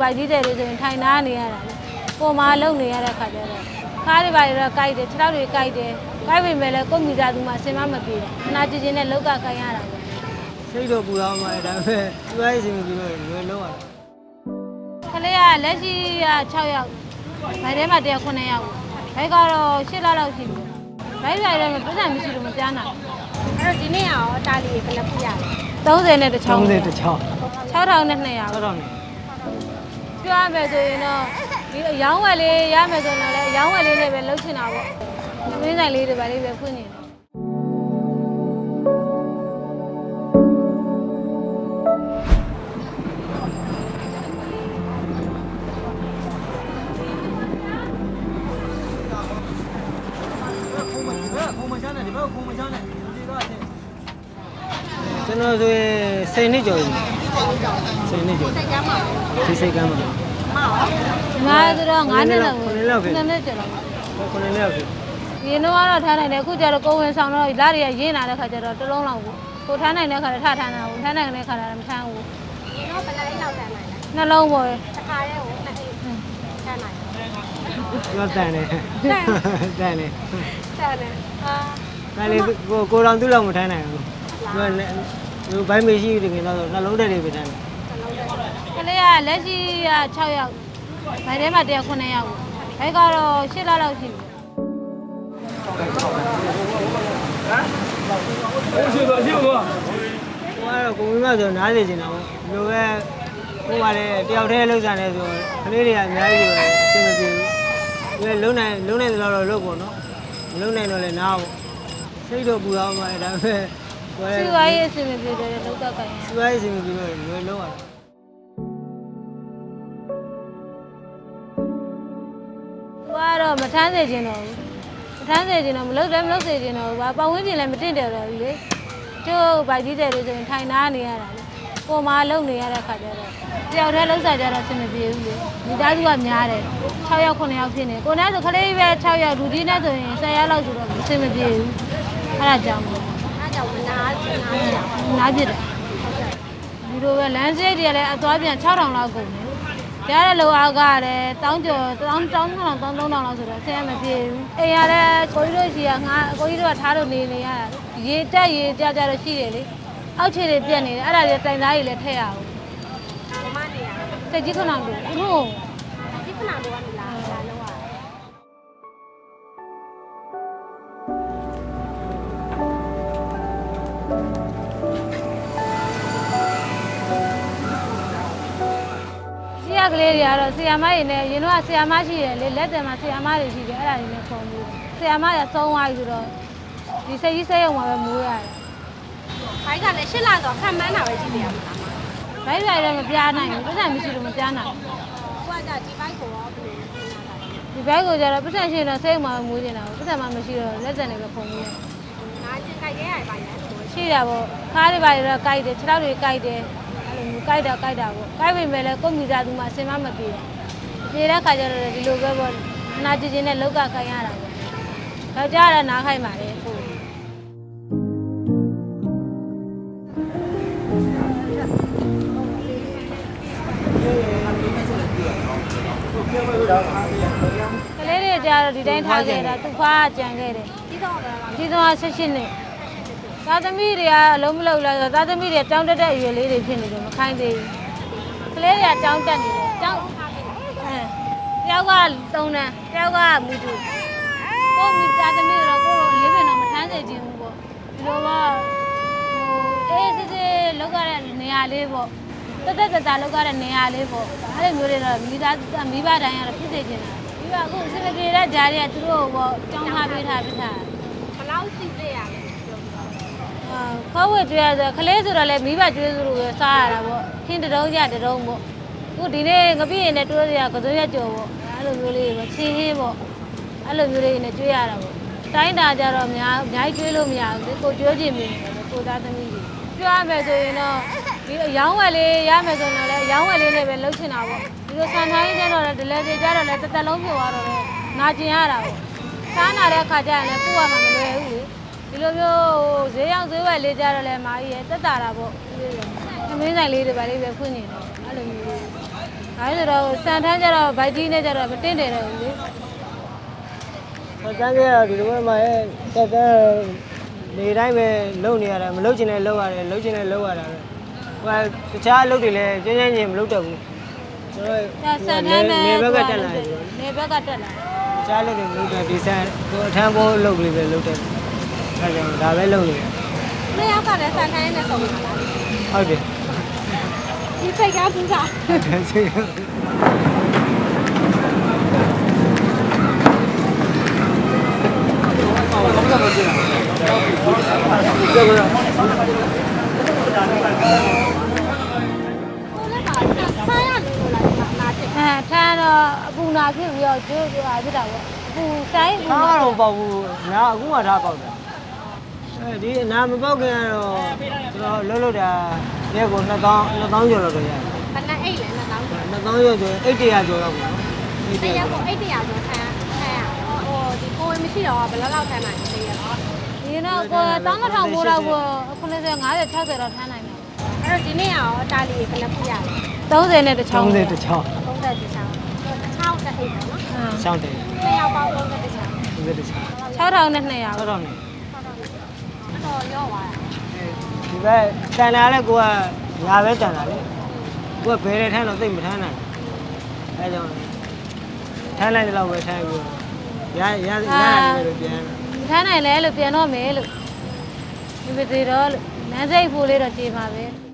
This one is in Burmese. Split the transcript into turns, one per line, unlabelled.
ဗိုက်ကြီးတယ်တွေဆိုရင်ထိုင်နာနေရတာလေပုံမှန်လုံနေရတဲ့ခါကျတော့ခါးတွေပါရတော့ကြိုက်တယ်ခြေထောက်တွေကြိုက်တယ်ကြိုက်ပေမဲ့လည်းကိုယ့်မိသားစုမှာအစင်မမပြေတာခနာကြည့်ချင်းနဲ့လောက်ကကြိုင်ရတာပဲ
စိတ်တော့ပူအောင်ပါဒါပေမဲ့သူ့ရဲ့အစီအမံပြီးတော့လွယ်လုံးရတာ
ကလေးကလက်ရှိက6ယောက်ဗိုက်ထဲမှာတယောက်9ယောက်ဘိုက်ကတော့10လလောက်ရှိပြီဘိုက်ရိုက်တယ်မပတ်စံမရှိလို့မကြားနိုင်
အဲ့တော့ဒီနေ့ရောတာလီဘယ်နှဖူးရလဲ
30နဲ့တစ်ချောင်း
30တစ်ချောင်း
6000နဲ့200
6000နဲ့
ပြောရမယ်ဆိုရင်တော့ဒီအယောင်းဝယ်လေးရမယ်ဆိုရင်လည်းအယောင်းဝယ်လေးနဲ့ပဲလှုပ်ချင်တာပေါ့သမင်းဆိုင်လေးတွေပါလေးပဲဖွင့်နေတယ်
ခုံမချမ်းနဲ့ဒီဘက်ခုံမချမ်းနဲ့ဒီတော့ကျွန်တော်ဆိုရင်စိတ်နှစ်ကျော်ပြီ စိတ်နှစ်ကျော်
စိတ်ကမ်းပါ
ဒီစိတ်ကမ်းမှာ
မဟုတ်
ဒီမှာဆိုတော့9နှစ်လောက်
9နှစ်လောက်ပဲ
9နှစ်ကျော်လောက်
ခုနှစ်နှစ်ပြီ
ဒီနေ့ကတော့ထားနိုင်တယ်အခုကျတော့ကိုဝင်ဆောင်တော့လာတွေကရင်းလာတဲ့ခါကျတော့တစ်လုံးလောက်ကိုကိုထားနိုင်တဲ့ခါတော့ထားထားတာဘူးထားနိုင်တဲ့ခါတော့မထားဘူး
ဒီတော့ဘယ်လိုက်လောက်တန်းနိုင်လဲ
နှလုံးပေါ်
တစ်ခါတည်းကိုနှစ်အိတ်တန်းနိုင်တယ်
ပြောတန်တယ်တန်တယ်
တန်းတယ်အာ
ဒါလေကိုကိုတော်သူ့လောက်မထိုင်းနိုင်ဘူးသူက လည်းသူဘိုင်းမရှိတကယ်တော့နှလုံးတက်လေးပဲတန်းတယ်
ကလေးကလက်ရှိက6ယောက်ဗိုက်ထဲမှာတယောက်9ယောက်ဘိုက်ကတော့10လလောက်ရှိပြီ
ဟိုကတော့ကိုမင်းမဆိုနားလေနေတာပေါ့ဒီလိုပဲဟိုကလည်းတယောက်တည်းလှုပ်ဆောင်နေဆိုကလေးတွေကအများကြီးပဲအဆင်မပြေဘူးဒီလုံနိုင်လုံနိုင်တယ်တော့လုပ်ပေါ့နော်မလုံနိုင်တော့လည်းနားပေါ့စိတ်တော့ပူအောင်ပါဒါပေမဲ့ဟို
စီဝါရေးအစီအမံပြေတယ်လောက်တော့ကြရင်
သူ့ရဲ့အစီအမံပြီးတော့လွယ်လုံးရတာ
သူကတော့မထမ်းစေခြင်းတော့ဘူးမထမ်းစေခြင်းတော့မလုပ်လည်းမလုပ်စေခြင်းတော့ဘူးဘာပတ်ဝန်းကျင်လည်းမတင့်တယ်တော့ဘူးလေကျိုးဗိုက်ကြီးတယ်တွေဆိုရင်ထိုင်နာနေရတာလေပုံမှန်လုံနေရတဲ့ခါကျတော့တယောက်တည်းလုံးစားကြတော့အဆင်မပြေဘူးလေမိသားစုကများတယ်6ယောက်9ယောက်ဖြစ်နေကိုနဲ့ဆိုခလေးပဲ6ယောက်လူကြီးနဲ့ဆိုရင်10ယောက်လောက်ဆိုတော့အဆင်မပြေဘူးအဲ့ဒါကြောင့်မို့
အား ကြောင့်နားနားကြောင်
နားပြစ်တယ်ဒီလိုပဲလမ်းစရိတ်တွေကလည်းအသွားပြန်6000လောက်ကုန်တယ်ကြားတဲ့လောအားကလည်းတောင်းကျော်တောင်းတောင်းထောင်တောင်း3000လောက်ဆိုတော့ဆင်းရမပြေဘူးအိမ်ရတဲ့ကိုကြီးတို့ရှိကငါကိုကြီးတို့ကထားလို့နေနေရတာရေတက်ရေကြကြတော့ရှိတယ်လေအောက်ခြေတွေပြက်နေတယ်အဲ့ဒါတွေတိုင်သားတွေလည်းထည့်ရအောင်
မမနေရ
စိတ်ကြီးခဏလို့ဟုတ်
ဒီခဏတော့ကနေလာ
ကလေးတွေကတော့ဆီယာမတွေနဲ့ရင်တော့ဆီယာမရှိတယ်လေလက်တယ်မှာဆီယာမတွေရှိတယ်အဲ့ဒါတွေနဲ့ခုံပြီးဆီယာမရသုံးသွားပြီဆိုတော့ဒီစိတ်ကြီးစိတ်ရုံမှာပဲမိုးရတယ်
ဘိုက်ကလည်းရှစ်လဆိုခံမှန်းတာပဲကြည့်နေရမှာလား
ဘိုက်ရိုက်လည်းမပြားနိုင်ဘူးပတ်စံမရှိလို့မပြားနိုင်ဘူး
ကိုကကြဒီဘိုက်ကိုရောဘယ်လိုလုပ်နေတာလဲ
ဒီဘိုက်ကိုကျတော့ပတ်စံရှိတော့စိတ်မှာမွေးနေတာဘူးပတ်စံမှမရှိတော့လက်စံတွေပဲခုံပြီးတယ်
နားချင်းကြိုက်ရဲရပါရဲ့ဆို
ရှိတာပေါ့ခါးတွေပါရတော့ကြိုက်တယ်ခြေထောက်တွေကြိုက်တယ်အဲ့လိုမျိုး ကြိုက်တာကြိုက်တာပေါ့ကြိုက်ပေမဲ့လည်းကိုယ့်မိသားစုမှာအစင်မမပြေဘူးပြေတဲ့ခါကျတော့ဒီလိုပဲပေါ့နာကြည့်ချင်းနဲ့လောက်ကခိုင်းရတာပေါ့ယောက်ျားကနားခိုင်းပါလေကိုကလေးတွေကြတော့ဒီတိုင်းထားခဲ့တာသူ့ဖွားကြံခဲ့တယ်
ဒီတော့လည်းပါ
ဒီတော့ဆက်ရှင်းနေ သားသမီးတွေကအလုံးမလုံးလိုက်တော့သားသမီးတွေတောင်းတက်တဲ့အရွယ်လေးတွေဖြစ်နေတယ်မခိုင်းသေးဘူးကလေးတွေကတောင်းတက်နေတယ်တောင်းအဲတယောက်က3တန်းတယောက်ကမူတူကိုမိသားသမီးတော့ကိုတော့လေးပင်တော့မထမ်းစေခြင်းဘူးပေါ့ဒီလိုတော့ဟိုအေးစစ်စစ်လောက်ရတဲ့နေရာလေးပေါ့တက်တက်တက်တာလောက်ရတဲ့နေရာလေးပေါ့အဲ့လိုမျိုးတွေတော့မိသားမိဘတိုင်းကတော့ဖြစ်စေချင်တာပြီးတော့အခုစစ်ပြေတဲ့ဂျားတွေကသူတို့ပေါ့ကြောင်းထားပေးထားပေးထား
ဘလောက်စီစစ်ရလဲပြောပြတော့
ခေါ်ဝဲကျွေးရဆိုခလေးဆိုတော့လေမိဘကျွေးဆိုလို့ပဲစားရတာပေါ့ခင်းတတုံးကြတတုံးပေါ့အခုဒီနေ့ငပြည့်ရင်လည်းတိုးစရာကစုံရက်ကြော်ပေါ့အဲ့လိုမျိုးလေးပေါ့ချင်းဟင်းပေါ့အဲ့လိုမျိုးလေးနဲ့ကျွေးရတာပေါ့တိုင်းတာကြတော့အများအများကြီးကျွေးလို့မရဘူးလေကိုကျွေးခြင်းမင်းတယ်ကိုသားသမီးတွေပြောရမယ်ဆိုရင်တော့ဒီအယောင်းဝယ်လေးရမယ်ဆိုရင်လည်းအယောင်းဝယ်လေးနဲ့ပဲလှုပ်ချင်တာပေါ့ဒီလိုဆန်ထိုင်းကျတော့လည်းဒလဲတွေကြတော့လည်းတစ်သက်လုံးပြသွားတော့လည်းနာကျင်ရတာပေါ့စားနာတဲ့ခါကျရင်လည်းကိုယ်ကမှမလွယ်ဘူးလေ ဒီလိုမျိုးဈေးရောက်ဈေးဝယ်လေးကြတော့လဲမာကြီးရတက်တာတာပေါ့သမင်းဆိုင်လေးတွေပါလေးပဲဖွင့်နေတယ်အဲ့လိုမျိုးလေးဒါဆိုတော့စံထမ်းကြတော့ဗိုက်ကြီးနဲ့ကြတော့မတင်တယ်တော့ဘူးလေ။
တန်းကြီးကတော့ဒီလိုပဲမှာရဲ့တက်တန်းနေတိုင်းပဲလုံနေရတယ်မလုံချင်တဲ့လုံရတယ်လုံချင်တဲ့လုံရတာပဲ။ဟိုကတခြားအလုပ်တွေလည်းကျင်းကျင်းချင်းမလုပ်တတ်ဘူး။ကျွန်တော်
ဒါစံထမ်းနဲ့
နေဘက်ကတက်လာတယ်
နေဘက်ကတက်လာ။
တခြားလုပ်တွေမလုပ်တတ်ဒီဆန်ဟိုအထမ်းပေါ်လုပ်ကလေးပဲလုပ်တတ်တယ်။ အဲဒါကြောင့်ဒါပဲလုပ်နေရ
နှစ်ယောက်ကလည်းစံတိုင်းနဲ့ဆုံးနေတာလား။
ဟုတ်တယ်
ဒီစိတ်ကဘူးစား။
ဆေးရုံ
ကိုလည်းပါဆားရတယ်လို့လားနားချစ်
အဲထမ်းတော့အပူနာဖြစ်ပြီးတော့ကျိုးကျိုးအားဖြစ်တာပေါ့အပူတိုင်းအပူ။
အား
နာ
တော့ပေါ့ဘူး။နာအခုမှထားပေါက်တာ။အဲ ဒီအနာမပေါက်ခင်ကတော့ကျွန်တော်လှုပ်လှုပ်တာရက်ကို2000 2000ကျော်လောက်တော့ရတယ်
ဘယ်နဲ့အိတ်လဲနှစ်တောင်း
2000ကျော်ကျော်အိတ်100ကျော်လောက်ပေါ့နော်အိတ်
တ
100
ရက်ကိုအိတ်တရာဆိုခံခံရဟိုဒီကိုယ်မရှိတော့ဘယ်လောက်လောက်ခံနိုင်လဲရတော့
ဒီတော့ကိုတောင်းတစ်ထောင်ပို့တော့ကို90 50 60တော့ထမ်းနိုင်တယ်
အဲ့တော့ဒီနေ့ရောတာလီဘယ်နှဖူးရလဲ
30နဲ့တစ်ချောင်း
30တချောင်း
30တချောင်းတစ်ချောင်းတစ်အိတ်ပေါ့နော်
ရှောင်းတယ်
နှစ်ယောက်ပေါင်း30တချောင်း
30တချောင်း
6000နဲ့200
ဆော
ပေါ့
က်တော့နေ
တော့ရော့သွားတာ
ဒီဘက်တန်လာလဲကိုကညာပဲတန်လာလေကိုကဘယ်တဲ့ထမ်းတော့သိပ်မထမ်းနိုင်အဲကြောင့်ထမ်းလိုက်တဲ့လောက်ပဲထမ်းပြီးရရရရတယ်လို့ပြန်
ထမ်းနိုင်လဲလို့ပြန်တော့မယ်လို့ဒီပစီတော့လို့နန်းစိတ်ဖို့လေးတော့ကြေပါပဲ